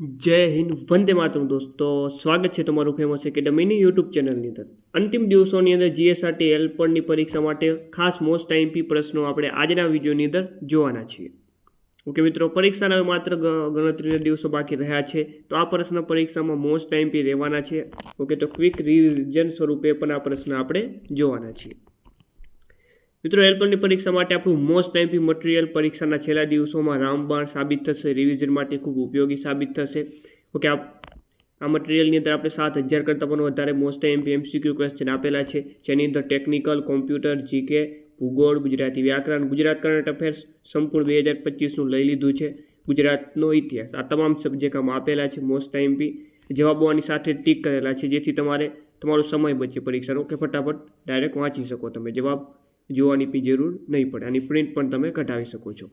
જય હિન્દ, વંદે માતરમ દોસ્તો. સ્વાગત છે તમારું ફેમસ એકેડમીની યુટ્યુબ ચેનલની અંદર. અંતિમ દિવસોની અંદર જીએસઆરટી એલપણની પરીક્ષા માટે ખાસ મોસ્ટ ટાઈમપી પ્રશ્નો આપણે આજના વિડીયોની અંદર જોવાના છીએ. ઓકે મિત્રો, પરીક્ષાના માત્ર ગણતરીના દિવસો બાકી રહ્યા છે. તો આ પ્રશ્ન પરીક્ષામાં મોસ્ટ ટાઈમપી રહેવાના છે. ઓકે તો ક્વિક રિવિઝન સ્વરૂપે પણ આ પ્રશ્ન આપણે જોવાના છીએ. મિત્રો એલપણની પરીક્ષા માટે આપણું મોસ્ટ ટાઈમપી મટીરિયલ પરીક્ષાના છેલ્લા દિવસોમાં રામબાણ સાબિત થશે. રિવિઝન માટે ખૂબ ઉપયોગી સાબિત થશે. ઓકે, આ આ મટીરિયલની અંદર આપણે સાત હજાર કરતાં પણ વધારે મોસ્ટ એમપી એમસીક્યુ ક્વેશ્ચન આપેલા છે. જેની અંદર ટેકનિકલ કોમ્પ્યુટર જીકે ભૂગોળ, ગુજરાતી વ્યાકરણ, ગુજરાત કરંટ અફેર્સ સંપૂર્ણ બે હજાર પચીસનું લઈ લીધું છે. ગુજરાતનો ઇતિહાસ. આ તમામ સબ્જેક્ટ આમાં આપેલા છે મોસ્ટ ટાઈમપી જવાબો આની સાથે ટીક કરેલા છે, જેથી તમારે તમારો સમય બચે પરીક્ષાનો. કે ફટાફટ ડાયરેક્ટ વાંચી શકો તમે જવાબ. જોવાની બી જરૂર નહીં પડે. આની પ્રિન્ટ પણ તમે કઢાવી શકો છો.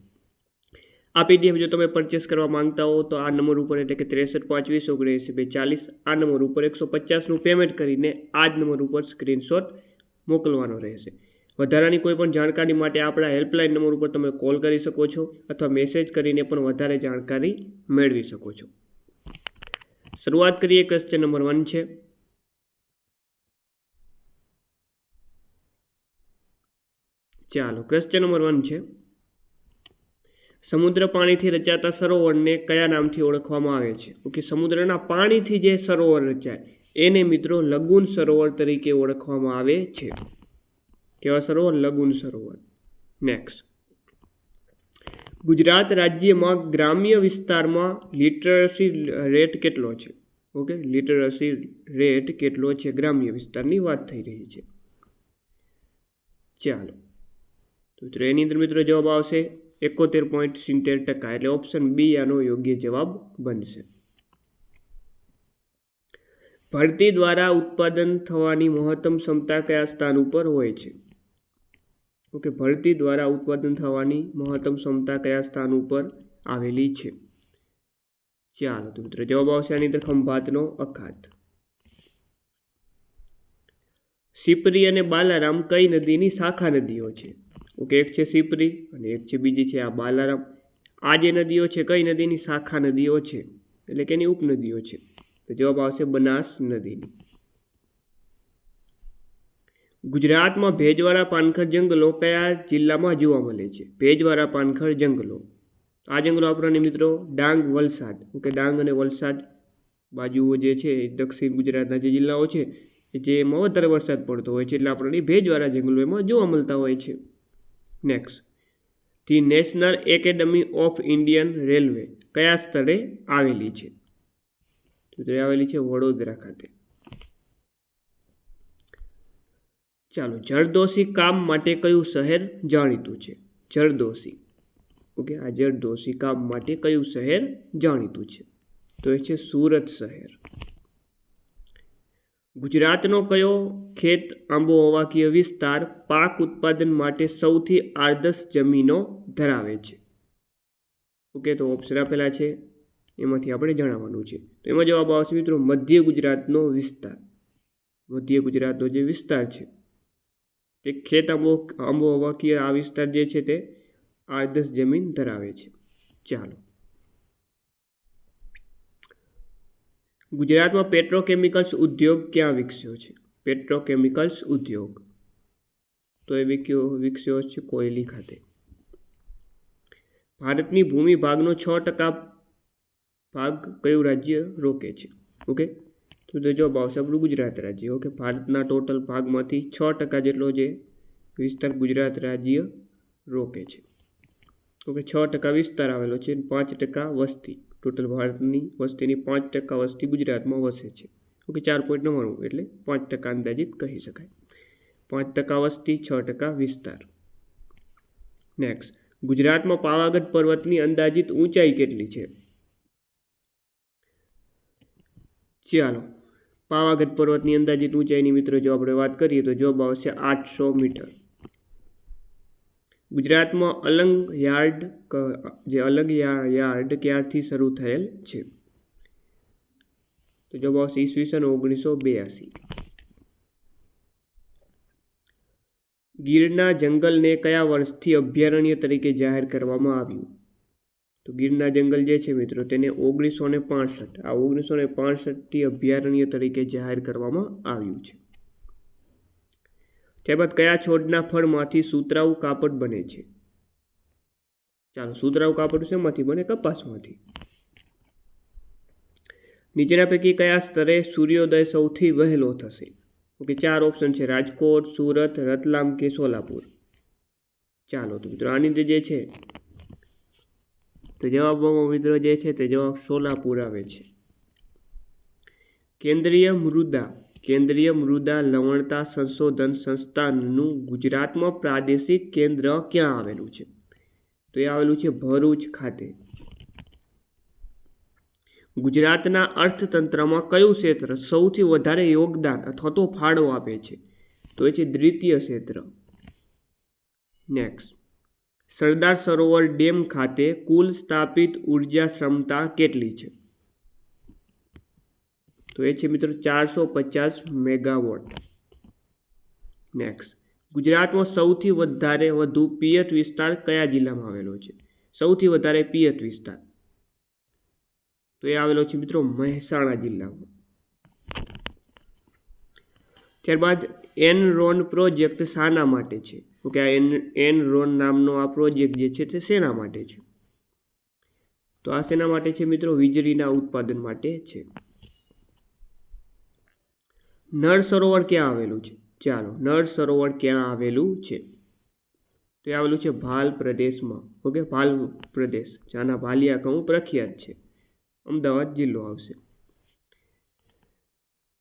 આ પીડીએફ જો તમે પરચેસ કરવા માંગતા હો તો આ નંબર ઉપર એટલે કે ત્રેસઠ પાંચ વીસ ઓગણએંસી બે ચાલીસ આ નંબર ઉપર એકસો પચાસનું પેમેન્ટ કરીને આ જ નંબર ઉપર સ્ક્રીનશોટ મોકલવાનો રહેશે. વધારાની કોઈ પણ જાણકારી માટે આપણા હેલ્પલાઇન નંબર ઉપર તમે કોલ કરી શકો છો અથવા મેસેજ કરીને પણ વધારે જાણકારી મેળવી શકો છો. શરૂઆત કરીએ ક્વેશ્ચન નંબર વન છે. ચાલો ક્વેશ્ચન નંબર વન છે. સમુદ્ર પાણીથી રચાતા સરોવરને કયા નામથી ઓળખવામાં આવે છે? ઓકે સમુદ્રના પાણીથી જે સરોવર રચાય, એને મિત્રો લગુન સરોવર તરીકે ઓળખવામાં આવે છે. કેવા સરોવર? લગુન સરોવર. નેક્સ્ટ ગુજરાત રાજ્યમાં ગ્રામ્ય વિસ્તારમાં લિટરસી રેટ કેટલો છે? ઓકે લિટરસી રેટ કેટલો છે? ગ્રામ્ય વિસ્તારની વાત થઈ રહી છે. ચાલો. તો મિત્રો એની મિત્રો જવાબ આવશે એકોતેર પોઈન્ટ સિત્તેર ટકા એટલે ઓપ્શન બી આનો યોગ્ય જવાબ બનશે. ભરતી દ્વારા ઉત્પાદન થવાની મહત્તમ ક્ષમતા કયા સ્થાન ઉપર હોય છે? ઓકે, ભરતી દ્વારા ઉત્પાદન થવાની મહત્તમ ક્ષમતા કયા સ્થાન ઉપર આવેલી છે? ચાલો તો મિત્રો જવાબ આવશે આની અંદર ખંભાતનો અખાત. સિપરી અને બાલારામ કઈ નદીની શાખા નદીઓ છે? ઓકે, એક છે સિપરી અને એક છે બીજી છે આ બાલારામ. આ જે નદીઓ છે, કઈ નદીની શાખા નદીઓ છે? એટલે કે એની ઉપનદીઓ છે. તો જવાબ આવશે બનાસ નદીની. ગુજરાતમાં ભેજવાળા પાનખર જંગલો કયા જિલ્લામાં જોવા મળે છે? ભેજવાળા પાનખર જંગલો. આ જંગલો આપણને મિત્રો ડાંગ, વલસાડ. ઓકે, ડાંગ અને વલસાડ બાજુઓ જે છે દક્ષિણ ગુજરાતના જે જિલ્લાઓ છે, જેમાં વધારે વરસાદ પડતો હોય છે, એટલે આપણને ભેજવાળા જંગલો એમાં જોવા મળતા હોય છે. Next the National Academy of Indian Railway કયા સ્થળે આવેલી છે? તો તે આવેલી છે વડોદરા ખાતે. ચાલો, જરદોશી કામ માટે કયું શહેર જાણીતું છે? જરદોશી. ઓકે, આ જરદોશી કામ માટે કયું શહેર જાણીતું છે? તો એ છે સુરત શહેર. ગુજરાતનો કયો ખેત આંબોહવાકીય વિસ્તાર પાક ઉત્પાદન માટે સૌથી આદર્શ જમીનો ધરાવે છે? ઓકે, તો ઓપ્શન આપેલા છે. એમાંથી આપણે જણાવવાનું છે. તો એમાં જવાબ આવશે મિત્રો, મધ્ય ગુજરાતનો વિસ્તાર. મધ્ય ગુજરાતનો જે વિસ્તાર છે, તે ખેત આંબો, આંબોહવાકીય આ વિસ્તાર જે છે તે આદર્શ જમીન ધરાવે છે. ચાલો. ગુજરાતમાં પેટ્રોકેમિકલ્સ ઉદ્યોગ ક્યાં વિકસ્યો છે? પેટ્રોકેમિકલ્સ ઉદ્યોગ. તો એ વિક્યો, વિકસ્યો છે કોયલી ખાતે. ભારતની ભૂમિ ભાગનો છ ટકા ભાગ કયું રાજ્ય રોકે છે? ઓકે? તો તો જવાબ આવશે આપણું ગુજરાત રાજ્ય. ઓકે? ભારતના ટોટલ ભાગમાંથી છ ટકા જેટલો જે વિસ્તાર ગુજરાત રાજ્ય રોકે છે. ઓકે? છ ટકા વિસ્તાર આવેલો છે પાંચ ટકા વસ્તી. ટોટલ ભારતની વસ્તીની પાંચ ટકા વસ્તી ગુજરાતમાં વસે છે. ઓકે, ચાર પોઈન્ટ નવ્વાણું એટલે પાંચ ટકા અંદાજિત કહી શકાય. પાંચ ટકા વસ્તી, છ ટકા વિસ્તાર. નેક્સ્ટ ગુજરાતમાં પાવાગઢ પર્વતની અંદાજિત ઊંચાઈ કેટલી છે? ચાલો, પાવાગઢ પર્વતની અંદાજિત ઊંચાઈની મિત્રો, જો આપણે વાત કરીએ તો જવાબ આવશે આઠસો મીટર. ગુજરાતમાં અલંગ યાર્ડ જે અલગ યાર્ડ ક્યારથી શરૂ થયેલ છે? તો જવાબ આવશે ઈસવીસન ઓગણીસો બ્યાસી. ગીરના જંગલને કયા વર્ષથી અભયારણ્ય તરીકે જાહેર કરવામાં આવ્યું? તો ગીરના જંગલ જે છે મિત્રો, તેને ઓગણીસો ને પાસઠ, આ ઓગણીસો ને પાસઠથી અભયારણ્ય તરીકે જાહેર કરવામાં આવ્યું છે. ત્યારબાદ કયા છોડના ફળમાંથી સુતરાઉ કાપડ બને છે? ચાલો, સુતરાઉ કાપડ શેમાંથી બને? કપાસમાંથી. નીચેના પૈકી કયા સ્તરે સૂર્યોદય સૌથી વહેલો થશે? ઓકે, ચાર ઓપ્શન છે. રાજકોટ, સુરત, રતલામ કે સોલાપુર? ચાલો, તો મિત્રો, આની જે છે, તો જવાબમાં મિત્રો, જે છે તે જવાબ સોલાપુર આવે છે. કેન્દ્રીય મૃદા. કેન્દ્રીય મૃદા લવણતા સંશોધન સંસ્થાનનું ગુજરાતમાં પ્રાદેશિક કેન્દ્ર ક્યાં આવેલું છે? તો એ આવેલું છે ભરૂચ ખાતે. ગુજરાતના અર્થતંત્રમાં કયું ક્ષેત્ર સૌથી વધારે યોગદાન અથવા તો ફાળો આપે છે? તો એ છે દ્વિતીય ક્ષેત્ર. નેક્સ્ટ સરદાર સરોવર ડેમ ખાતે કુલ સ્થાપિત ઊર્જા ક્ષમતા કેટલી છે? તો એ છે મિત્રો ચારસો પચાસ મેગાવોટ. નેક્સ્ટ ગુજરાતમાં સૌથી વધારે વધુ પિયત વિસ્તાર કયા જિલ્લામાં આવેલો છે? સૌથી વધારે પિયત વિસ્તાર. તો એ આવેલો છે મિત્રો મહેસાણા જિલ્લામાં. ત્યારબાદ એનરોન પ્રોજેક્ટ શાના માટે છે? ઓકે, આ એન એનરોન નામનો આ પ્રોજેક્ટ જે છે તે શેના માટે છે? તો આ શેના માટે છે મિત્રો? વીજળીના ઉત્પાદન માટે છે. નળ સરોવર ક્યાં આવેલું છે? ચાલો, નળ સરોવર ક્યાં આવેલું છે? તો એ આવેલું છે ભાલ પ્રદેશમાં. ઓકે, ભાલ પ્રદેશ, જ્યાંના ભાલિયા કહું, પ્રખ્યાત છે. અમદાવાદ જિલ્લો આવશે.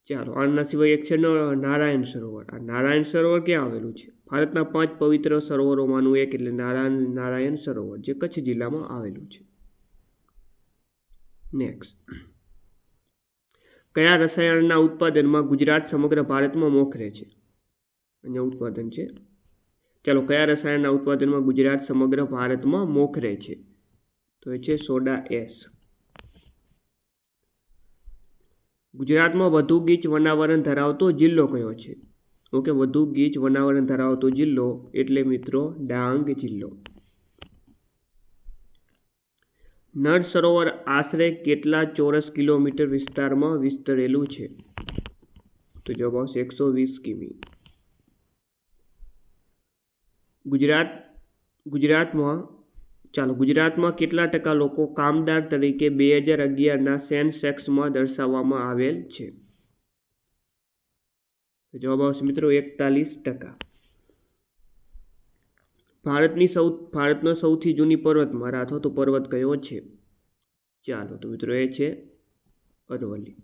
ચાલો, આના સિવાય એક છે નારાયણ સરોવર. આ નારાયણ સરોવર ક્યાં આવેલું છે? ભારતના પાંચ પવિત્ર સરોવરોમાંનું એક એટલે નારાયણ નારાયણ સરોવર, જે કચ્છ જિલ્લામાં આવેલું છે. નેક્સ્ટ કયા રસાયણના ઉત્પાદનમાં ગુજરાત સમગ્ર ભારતમાં મોખરે છે? અહીંયા ઉત્પાદન છે. ચાલો, કયા રસાયણના ઉત્પાદનમાં ગુજરાત સમગ્ર ભારતમાં મોખરે છે? તો એ છે સોડા એસ. ગુજરાતમાં વધુ ગીચ વનાવરણ ધરાવતો જિલ્લો કયો છે? ઓકે, વધુ ગીચ વનાવરણ ધરાવતો જિલ્લો એટલે મિત્રો ડાંગ જિલ્લો. નળ સરોવર આશરે કેટલા ચોરસ કિલોમીટર વિસ્તારમાં વિસ્તરેલું છે? તો જવાબ આવશે એકસો વીસ કિમી. ગુજરાત, ગુજરાતમાં, ચાલો, ગુજરાતમાં કેટલા ટકા લોકો કામદાર તરીકે બે હજાર અગિયારના સેન્સેક્સમાં દર્શાવવામાં આવેલ છે? જવાબ આવશે મિત્રો એકતાલીસ ટકા. ભારતની સૌ, ભારતનો સૌથી જૂની પર્વત મરાઠો તો પર્વત કયો છે? ચાલો તો મિત્રો એ છે અરવલ્લી.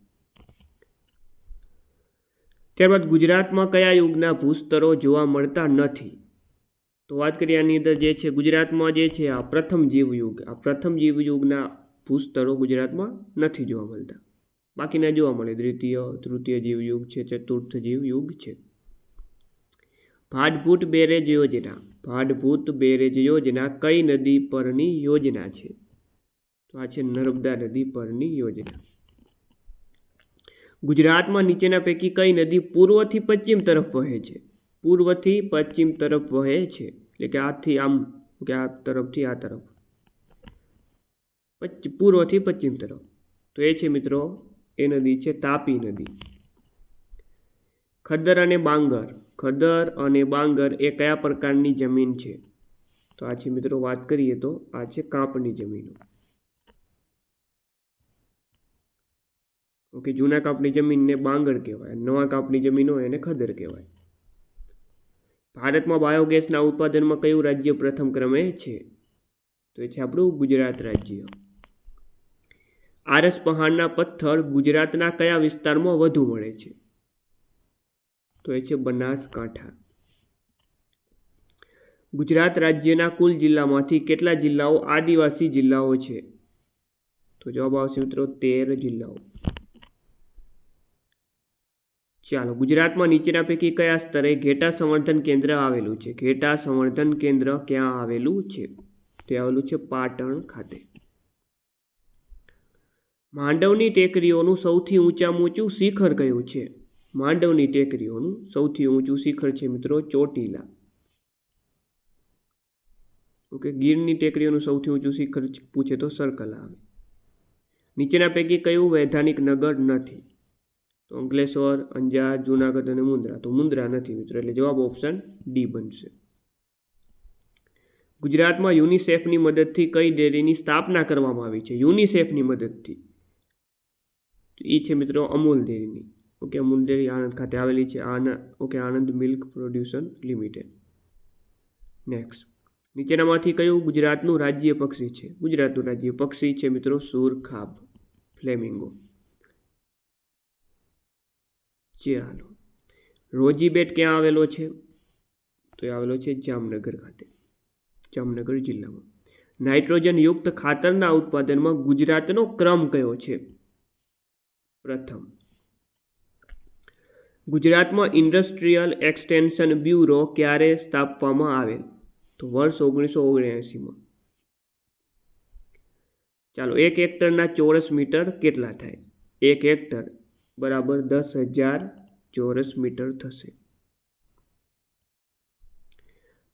ત્યારબાદ ગુજરાતમાં કયા યુગના ભૂસ્તરો જોવા મળતા નથી? તો વાત કરીએ આની અંદર જે છે, ગુજરાતમાં જે છે, આ પ્રથમ જીવયુગ, આ પ્રથમ જીવયુગના ભૂસ્તરો ગુજરાતમાં નથી જોવા મળતા. બાકીના જોવા મળે, દ્વિતીય, તૃતીય જીવયુગ છે, ચતુર્થ જીવયુગ છે. ભાડભૂત બેરેજ યોજના. ભાડભૂત બેરેજ યોજના કઈ નદી પરની યોજના છે? તો આ છે નર્મદા નદી પરની યોજના. ગુજરાતમાં નીચેના પૈકી કઈ નદી પૂર્વથી પશ્ચિમ તરફ વહે છે? પૂર્વથી પશ્ચિમ તરફ વહે છે. એટલે કે આથી આમ, કે આ તરફથી આ તરફ. પૂર્વથી પશ્ચિમ તરફ. તો એ છે મિત્રો, એ નદી છે તાપી નદી. ખદ્દર અને બાંગર. ખદર અને બાંગર એ કયા પ્રકારની જમીન છે? તો આ છે મિત્રો વાત કરીએ તો આ છે કાંપની જમીનો. ઓકે, જૂના કાપની જમીનને બાંગર કહેવાય, નવા કાપની જમીનો એને ખદર કહેવાય. ભારતમાં બાયોગેસના ઉત્પાદનમાં કયું રાજ્ય પ્રથમ ક્રમે છે? તો એ છે આપણું ગુજરાત રાજ્ય. આરસ પહાડના પથ્થર ગુજરાતના કયા વિસ્તારમાં વધુ મળે છે? તો એ છે બનાસકાંઠા. ગુજરાત રાજ્યના કુલ જિલ્લામાંથી કેટલા જિલ્લાઓ આદિવાસી જિલ્લાઓ છે? તો જવાબ આવશે મિત્રો તેર જિલ્લાઓ. ચાલો, ગુજરાતમાં નીચેના પૈકી કયા સ્તરે ઘેટા સંવર્ધન કેન્દ્ર આવેલું છે? ઘેટા સંવર્ધન કેન્દ્ર ક્યાં આવેલું છે? તે આવેલું છે પાટણ ખાતે. માંડવની ટેકરીઓનું સૌથી ઊંચામાં ઊંચું શિખર કયું છે? માંડવની ટેકરીઓનું સૌથી ઊંચું શિખર છે મિત્રો ચોટીલા. ઓકે, ગીરની ટેકરીઓનું સૌથી ઊંચું શિખર પૂછે તો સર્કલ આવે. નીચેના પૈકી કયું વૈધાનિક નગર નથી? તો અંકલેશ્વર, અંજાર, જુનાગઢ અને મુન્દ્રા તો મુન્દ્રા નથી મિત્રો, એટલે જવાબ ઓપ્શન ડી બનશે. ગુજરાતમાં યુનિસેફની મદદથી કઈ ડેરીની સ્થાપના કરવામાં આવી છે? યુનિસેફની મદદથી. એ છે મિત્રો અમૂલ ડેરીની. ઓકે મુંડેરી આણંદ ખાતે આવેલી છે Anand okay, Anand milk production limited. Next નીચેનામાંથી કયું ગુજરાતનું રાજ્ય પક્ષી છે? ગુજરાતનું રાજ્ય પક્ષી છે મિત્રો સુરખાબ, ફ્લેમિંગો. ચાલો. રોજી બેટ ક્યાં આવેલો છે? તો એ આવેલો છે જામનગર ખાતે. જામનગર જિલ્લામાં. નાઇટ્રોજન યુક્ત ખાતરના ઉત્પાદનમાં ગુજરાતનો ક્રમ કયો છે? પ્રથમ. ગુજરાતમાં ઇન્ડસ્ટ્રીયલ એક્સટેન્શન બ્યુરો ક્યારે સ્થાપવામાં આવેલ? તો વર્ષ ઓગણીસો ઓગણએંસીમાં. ચાલો, એક હેક્ટરના ચોરસ મીટર કેટલા થાય? એક હેક્ટર બરાબર દસ હજાર ચોરસ મીટર થશે.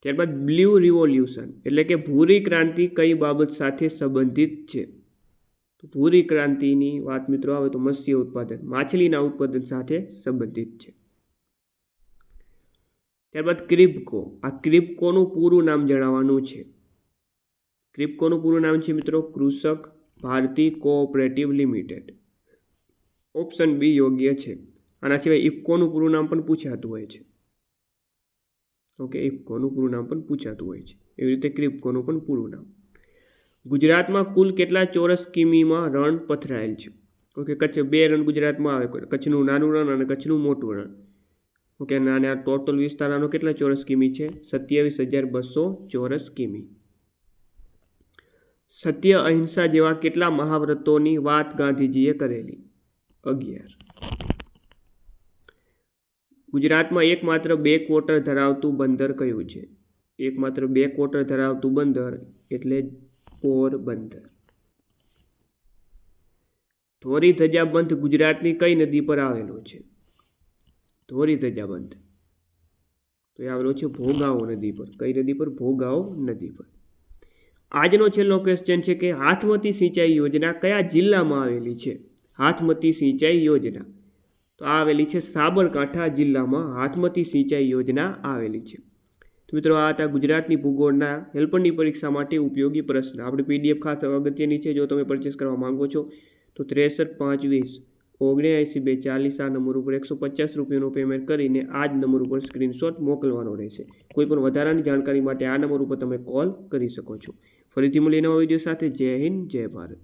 ત્યારબાદ બ્લુ રિવોલ્યુશન એટલે કે ભૂરી ક્રાંતિ કઈ બાબત સાથે સંબંધિત છે? તો ભૂરી ક્રાંતિની વાત મિત્રો આવે તો મત્સ્ય ઉત્પાદન, માછલીના ઉત્પાદન સાથે સંબંધિત છે. ત્યારબાદ ક્રિપકો, આ ક્રિપકોનું પૂરું નામ જણાવવાનું છે. ક્રિપકોનું પૂરું નામ છે મિત્રો Krishak Bharati cooperative limited. Option B યોગ્ય છે. આના સિવાય ઇફકોનું પૂરું નામ પણ પૂછાતું હોય છે. ઓકે, ઇફકોનું પૂરું નામ પણ પૂછાતું હોય છે. એવી રીતે ક્રિપકોનું પણ પૂરું નામ. ગુજરાતમાં કુલ કેટલા ચોરસ કિમીમાં રણ પથરાયેલ છે? ઓકે, કચ્છ બે રણ ગુજરાતમાં આવે કચ્છનું નાનું રણ અને કચ્છનું મોટું રણ. ઓકે, અને આ ટોટલ વિસ્તાર આનો કેટલા ચોરસ કિમી છે? સત્યાવીસ હજાર બસો ચોરસ કિમી. સત્ય અહિંસા જેવા કેટલા મહાવ્રતોની વાત ગાંધીજીએ કરેલી? અગિયાર. ગુજરાતમાં એકમાત્ર બે ક્વોટર ધરાવતું બંદર કયું છે? એકમાત્ર બે ક્વોટર ધરાવતું બંદર એટલે પોરબંદર. ધોરી ધજાબંધ ગુજરાતની કઈ નદી પર આવેલો છે? ધોરી ધજાબંધ. તો એ આવેલો છે ભોગાવો નદી પર. કઈ નદી પર? ભોગાવો નદી પર. આજનો છેલ્લો ક્વેશ્ચન છે કે હાથમતી સિંચાઈ યોજના કયા જિલ્લામાં આવેલી છે? હાથમતી સિંચાઈ યોજના. તો આવેલી છે સાબરકાંઠા જિલ્લામાં હાથમતી સિંચાઈ યોજના આવેલી છે. તો મિત્રો આ હતા ગુજરાતની ભૂગોળના હેલ્પરની પરીક્ષા માટે ઉપયોગી પ્રશ્ન. આપણે પીડીએફ ખાસ અગત્યની છે, જો તમે પરચેસ કરવા માંગો છો, તો ત્રેસઠ પાંચ વીસ ઓગણએંસી બે ચાલીસ આ નંબર ઉપર એકસો પચાસ રૂપિયાનું પેમેન્ટ કરીને આ જ નંબર ઉપર સ્ક્રીનશોટ મોકલવાનો રહેશે. કોઈ પણ વધારાની જાણકારી માટે આ નંબર ઉપર તમે કોલ કરી શકો છો. ફરીથી મળીએ નવા વીડિયો સાથે. જય હિન્દ, જય ભારત.